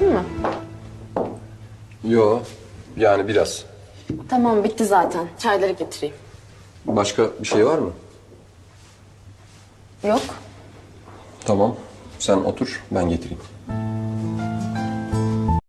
Acıktın mı? Yo, yani biraz. Tamam, bitti zaten. Çayları getireyim. Başka bir şey var mı? Yok. Tamam, sen otur, ben getireyim.